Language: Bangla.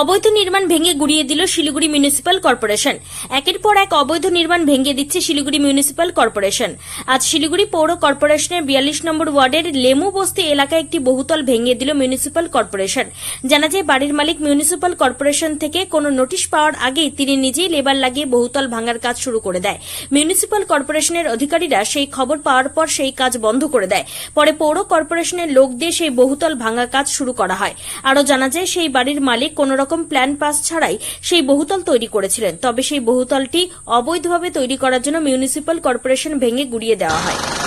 অবৈধ নির্মাণ ভেঙে গুড়িয়ে দিল শিলিগুড়ি মিউনিসিপ্যাল কর্পোরেশন। একের পর এক অবৈধ নির্মাণ ভেঙে দিচ্ছে শিলিগুড়ি মিউনিসিপ্যাল কর্পোরেশন। আজ শিলিগুড়ি পৌর কর্পোরেশনের বিয়াল্লিশ নম্বর ওয়ার্ডের লেমু বস্তি এলাকায় একটি বহুতল ভেঙে দিল মিউনিসিপ্যাল কর্পোরেশন। জানা যায়, বাড়ির মালিক মিউনিসিপ্যাল কর্পোরেশন থেকে কোনো নোটিশ পাওয়ার আগেই তিনি নিজেই লেবার লাগিয়ে বহুতল ভাঙার কাজ শুরু করে দেয়। মিউনিসিপ্যাল কর্পোরেশনের অধিকারীরা সেই খবর পাওয়ার পর সেই কাজ বন্ধ করে দেয়। পরে পৌর কর্পোরেশনের লোক দিয়ে সেই বহুতল ভাঙা কাজ শুরু করা হয়। আরও জানা যায়, সেই বাড়ির মালিক কোনো রকম প্ল্যান পাস ছাড়াই সেই বহুতল তৈরি করেছিলেন। তবে সেই বহুতলটি অবৈধভাবে তৈরি করার জন্য মিউনিসিপ্যাল কর্পোরেশন ভেঙে গুড়িয়ে দেওয়া হয়।